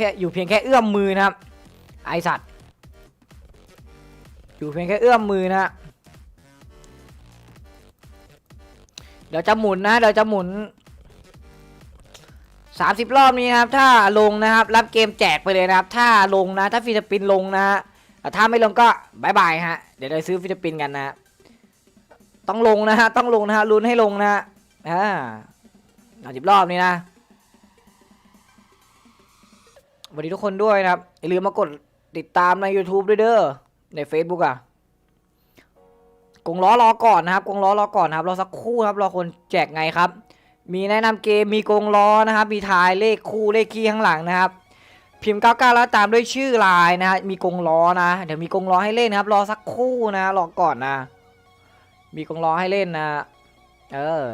ค่อยู่เพียงแค่เอื้อมมือนะครับ ไอสัตว์ อยู่เพียงแค่เอื้อมมือนะเดี๋ยวจะหมุนนะเดี๋ยวจะหมุน 30 รอบนี้นะครับ ถ้าลงนะครับ รับเกมแจกไปเลยนะครับ ถ้าลงนะ ถ้าฟิลิปปินส์ลงนะแต่ถ้าไม่ลงก็บายบายฮะเดี๋ยวเราซื้อฟิลิปปินส์กันนะต้องลงนะฮะต้องลงนะฮะลุ้นให้ลงนะฮะอ่าสามสิบรอบนี้นะ สวัสดีทุกคนด้วยนะครับ อย่าลืมมากดติดตามใน YouTube ด้วยเด้อ ใน Facebook อะ กงล้อรอก่อนนะครับ กงล้อรอก่อนนะครับ รอสักครู่ครับ รอคนแจกไงครับ มีแนะนำเกม มีกงล้อนะครับ มีทายเลขคู่เลขคีย์ข้างหลังนะครับ พิมพ์99แล้วตามด้วยชื่อลายนะฮะ มีกงล้อนะ เดี๋ยวมีกงล้อให้เล่นนะครับ รอสักครู่นะ รอก่อนนะ มีกงล้อให้เล่นนะ เออ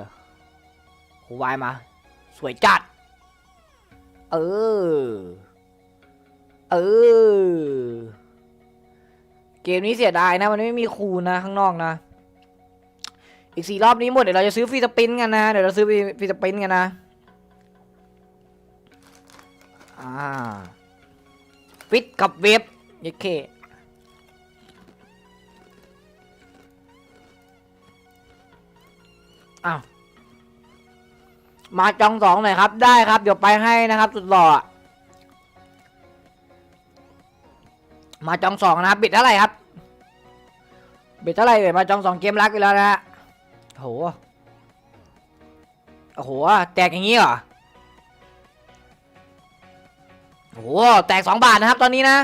โหวายมา สวยจัด เออ เออ เกมนี้เสียดายนะ มันไม่มีคูณนะข้างนอกนะ อีกสี่รอบนี้หมดเดี๋ยวเราจะซื้อฟรีสปินกันนะ เดี๋ยวเราซื้อฟรีสปินกันนะ อ่า ฟิตกับเว็บยัเคอ้าวมาจองสองหน่อยครับ ได้ครับ เดี๋ยวไปให้นะครับ สุดหล่อ มาจองสองนะบิดเท่าไหร่ครับบิดเท่าไหร่เอ่ยมาจองสองเกมรักไปแล้วนะฮะโหโอ้โหแตกอย่างนี้เหรอโอ้โหแตกสองบาทนะครับ ตอนนี้นะ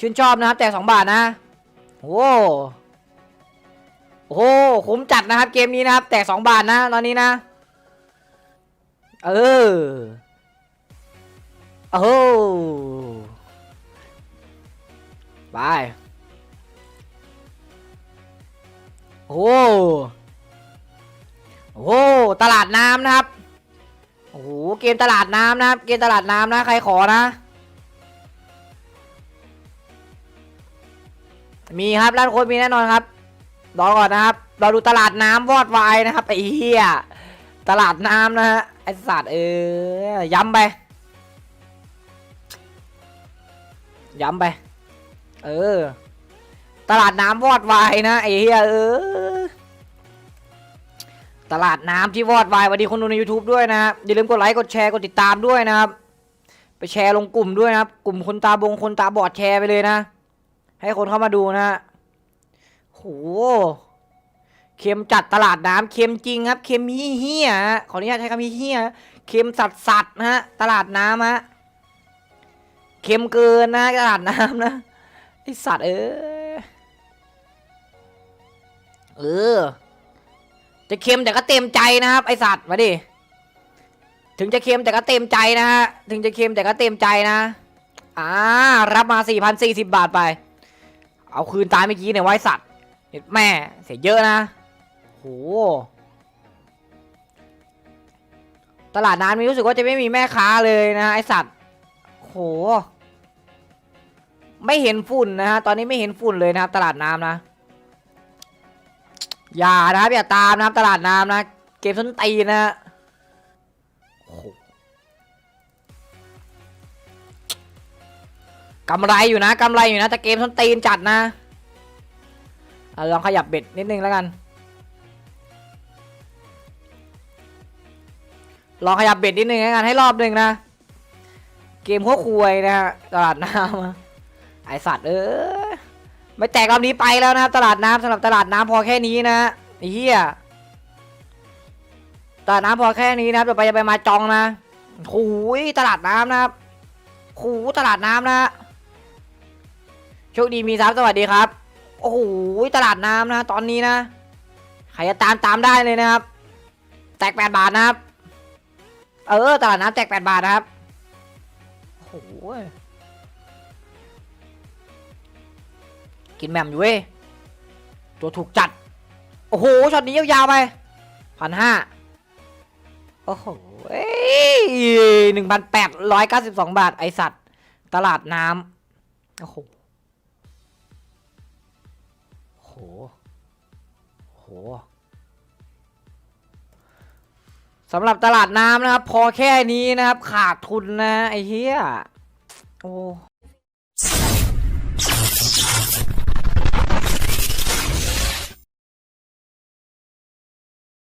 ชื่นชอบนะครับ แตกสองบาทนะโอ้โหโอ้โหคุ้มจัดนะครับ เกมนี้นะครับ แตกสองบาทนะ ตอนนี้นะเออโอ้ ไปโอ้โหโอ้โหตลาดน้ำนะครับ โอ้โห เกมตลาดน้ำนะครับ เกมตลาดน้ำนะ ใครขอนะ มีครับร้านโค้ดมีแน่นอนครับ รอก่อนนะครับ เราดูตลาดน้ำวอดวายนะครับไอ้เหี้ย ตลาดน้ำนะฮะ ไอ้สัตว์เออ ย้ำไป ย้ำไป เออ ตลาดน้ำวอดวายนะไอ้เหี้ยเออ ตลาดน้ำที่วอดวายสวัสดีคนดูใน YouTube ด้วยนะอย่าลืมกดไลค์กดแชร์กดติดตามด้วยนะครับไปแชร์ลงกลุ่มด้วยนะครับกลุ่มคนตาบงคนตาบอดแชร์ไปเลยนะ ให้คนเข้ามาดูนะฮะโหเค็มจัดตลาดน้ำเค็มจริงครับเค็มเฮี้ยๆฮะขออนุญาตใช้คำเฮี้ยเค็มสัดสัดนะฮะตลาดน้ำฮะเค็มเกินนะตลาดน้ำนะ ไอสัตว์เออ เออ จะเค็มแต่ก็เต็มใจนะครับ ไอสัตว์มาดิ ถึงจะเค็มแต่ก็เต็มใจนะฮะ ถึงจะเค็มแต่ก็เต็มใจนะ อ่า รับมา 4,040 บาทไป เอาคืนตายเมื่อกี้เนี่ยไว้สัตว์เห็นแม่ เสียเยอะนะ โห ตลาดน้ำนี้รู้สึกว่าจะไม่มีแม่ค้าเลยนะไอสัตว์ โห ไม่เห็นฝุ่นนะฮะ ตอนนี้ไม่เห็นฝุ่นเลยนะครับ ตลาดน้ำนะ อย่านะครับอย่าตามนะครับ ตลาดน้ำนะ เกมส้นตีนะฮะกำไรอยู่นะกำไรอยู่นะแต่เกมส้นตีนจัดนะอลองขยับเบ็ดนิดนึงแล้วกัน ลองขยับเบ็ดนิดนึงแล้วกันให้รอบหนึ่งนะ เกมหัวควยนะฮะตลาดน้ำ ไอสัตว์เออไม่แตกรอบนี้ไปแล้วนะครับตลาดน้ำสำหรับตลาดน้ำพอแค่นี้นะไอ้เหี้ยตลาดน้ำพอแค่นี้นะครับเดี๋ยวไปจะไปมาจองนะโอ้ยตลาดน้ำนะครับโอ้ตลาดน้ำนะโชคดีมีทรัพย์สวัสดีครับโอ้โหตลาดน้ำนะ ตอนนี้นะใครจะตามตามได้เลยนะครับ แตกแปดบาทนะครับ เออ ตลาดน้ำแตกแปดบาทนะครับโอ้โห กินแหม่มอยู่เว้ย ตัวถูกจัด โอ้โห ช็อตนี้ยาวๆไปพันห้าโอ้โหหนึ่งพันแปดร้อยเก้าสิบสองบาท ไอสัตว์ ตลาดน้ำโอ้โหโหโหสำหรับตลาดน้ำนะครับ พอแค่นี้นะครับ ขาดทุนนะ ไอเหี้ยโอ้